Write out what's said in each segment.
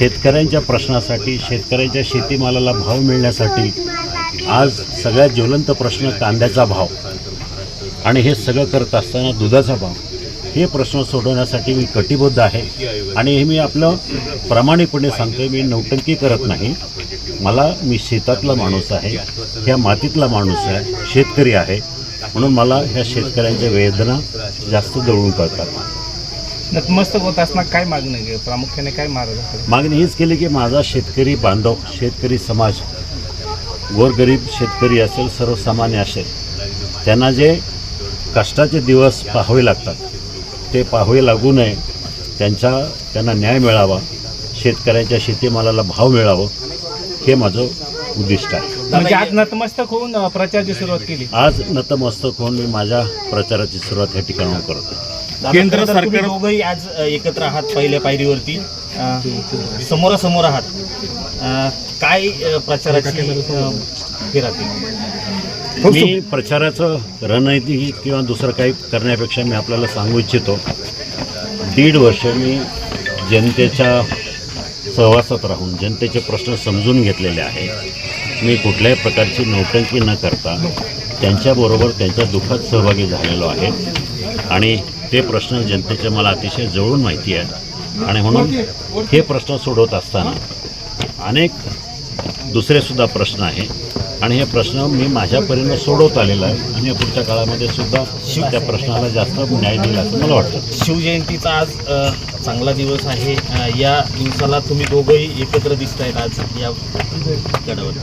शेतकऱ्यांच्या प्रश्नासाठी शेतकऱ्यांच्या शेतीमालाला भाव मिळण्यासाठी आज सगळ्यात ज्वलंत प्रश्न कांद्याचा भाव. आणि हे सगळं करत असताना दुधाचा भाव. हे प्रश्न सोडवण्यासाठी मी कटिबद्ध आहे. आणि हे मी आपलं प्रामाणिकपणे सांगतोय मी नौटंकी करत नाही. मला मी शेतातला माणूस आहे ह्या मातीतला माणूस आहे शेतकरी आहे. म्हणून मला ह्या शेतकऱ्यांच्या वेदना जास्त जवळून कळतात. नतमस्तक होत असताना काय मागणं आहे? प्रामुख्याने काय मार्ग मागणी हीच केली की माझा शेतकरी बांधव शेतकरी समाज गोरगरीब शेतकरी असेल सर्वसामान्य असेल त्यांना जे कष्टाचे दिवस पाहावे लागतात ते पाहावे लागू नये त्यांच्या त्यांना न्याय मिळावा शेतकऱ्यांच्या शेतीमालाला भाव मिळावं हे माझं उद्दिष्ट आहे. म्हणजे आज नतमस्तक होऊन अ, प्रचाराची सुरुवात केली. आज नतमस्तक होऊन मी माझ्या प्रचाराची सुरुवात या ठिकाणाहून करतो केंद्र सरकार दोघंही आज एकत्र आहात पहिल्या पायरीवरती. समोरासमोर आहात. काय प्रचाराची हे राहतील मी प्रचाराचं रणनीती किंवा दुसरं काही करण्यापेक्षा मी आपल्याला सांगू इच्छितो. दीड वर्ष मी जनतेच्या सहवासात राहून जनतेचे प्रश्न समजून घेतलेले आहे. मी कुठल्याही प्रकारची नौटंकी न करता त्यांच्याबरोबर त्यांच्या दुःखात सहभागी झालेलो आहे. आणि ते प्रश्न जनतेचे मला अतिशय जवळून माहिती आहे. आणि म्हणून हे प्रश्न सोडवत असताना अनेक दुसरेसुद्धा प्रश्न आहे. आणि हे प्रश्न मी माझ्या परीनं सोडवत आलेला आहे. आणि पुढच्या काळामध्ये सुद्धा त्या प्रश्नाला जास्त न्याय देईल असं मला वाटतं. शिवजयंतीचा आज चांगला दिवस आहे. या दिवसाला तुम्ही दोघंही एकत्र दिसत आहेत आज या गडावरती.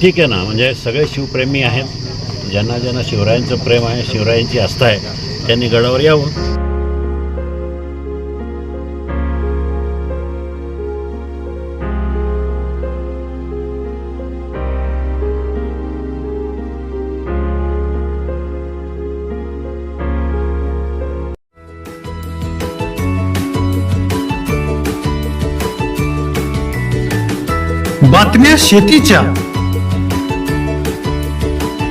ठीक आहे ना. म्हणजे सगळे शिवप्रेमी आहेत. ज्यांना ज्यांना शिवरायांचं प्रेम आहे शिवरायांची आस्था आहे त्यांनी गडावर यावं. बातम्या शेतीच्या.